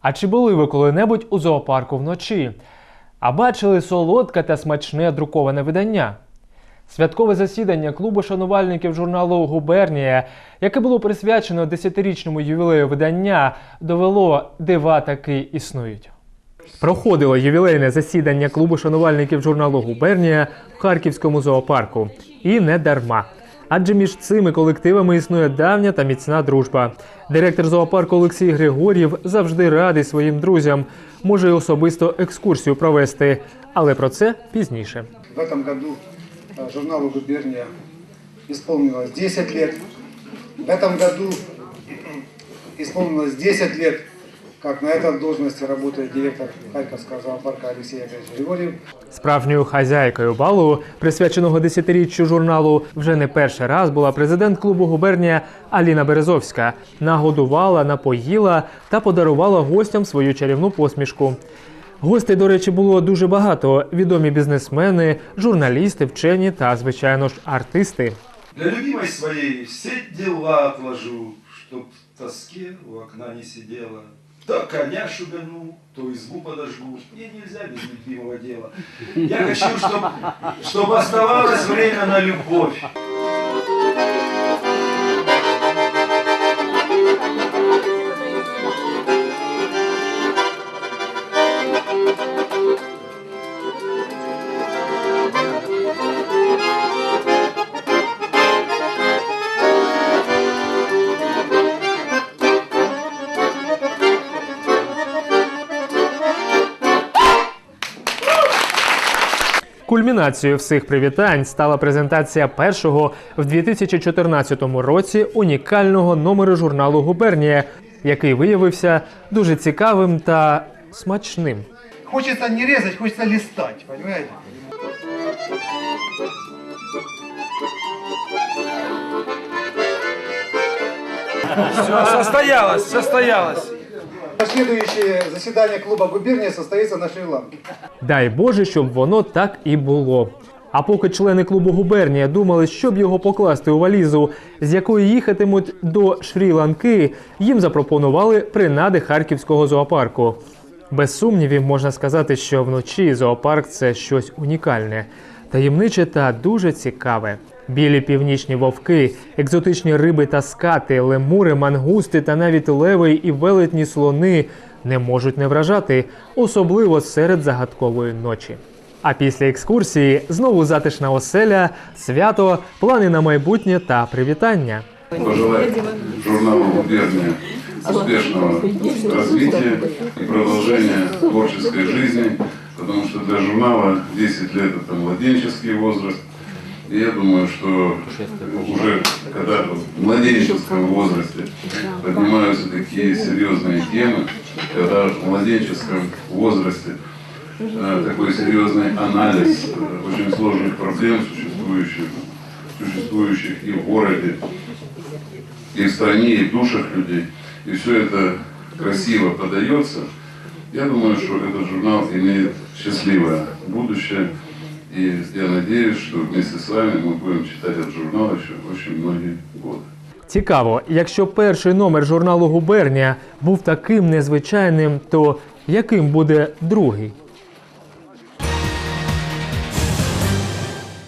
А чи були ви коли-небудь у зоопарку вночі? А бачили солодке та смачне друковане видання? Святкове засідання клубу шанувальників журналу Губернія, яке було присвячено 10-річному ювілею видання, довело дива таки існують. Проходило ювілейне засідання клубу шанувальників журналу Губернія в Харківському зоопарку. І не дарма Адже між цими колективами існує давня та міцна дружба. Директор зоопарку Олексій Григор'єв завжди радий своїм друзям, може й особисто екскурсію провести, але про це пізніше. В этом году э, журналу «Губерния» исполнилось 10 лет. В этом году исполнилось 10 лет, как на этой должности работает директор Харьковского зоопарка Алексей Яковлевич Григорьев. Справжньою хазяйкою балу, присвяченого десятиріччю журналу, вже не перший раз була президент клубу губернія Аліна Березовська. Нагодувала, напоїла та подарувала гостям свою чарівну посмішку. Гостей, до речі, було дуже багато: відомі бізнесмени, журналісти, вчені та, звичайно ж, артисти. Для любимой своей все дела отложу, чтоб в тоске у окна не сидела. То коня шугану, то избу подожгу. Мне нельзя без любимого дела. Я хочу, чтобы чтоб оставалось время на любовь. Кульмінацією всіх привітань стала презентація першого в 2014 році унікального номеру журналу Губернія, який виявився дуже цікавим та смачним. Хочется не резать, хочется листать, понимаете? Все, состоялось, состоялось. Следующее заседание клуба «Губерния» состоится на Шри-Ланке. Дай Боже, щоб воно так і було. А поки члени клубу Губернія думали, щоб його покласти у валізу, з якої їхатимуть до Шрі-Ланки, їм запропонували принади харківського зоопарку. Без сумнівів можна сказати, що вночі зоопарк це щось унікальне, таємниче та дуже цікаве. Білі північні вовки, екзотичні риби та скати, лемури, мангусти та навіть леви і велетні слони не можуть не вражати, особливо серед загадкової ночі. А після екскурсії знову затишна оселя, свято, плани на майбутнє та привітання. пожелать журналу «Губерния» успешного развития и продолжения творческой жизни, потому что для журнала 10 лет это младенческий возраст. Я думаю, что уже когда в младенческом возрасте поднимаются такие серьезные темы, когда в младенческом возрасте э, такой серьезный анализ очень сложных проблем, существующих, существующих и в городе, и в стране, и в душах людей, и все это красиво подается, я думаю, что этот журнал имеет счастливое будущее. И я надеюсь, что вместе с вами мы будем читать этот журнал еще очень многие годы. Цікаво, якщо перший номер журналу Губернія був таким незвичайним, то яким буде другий?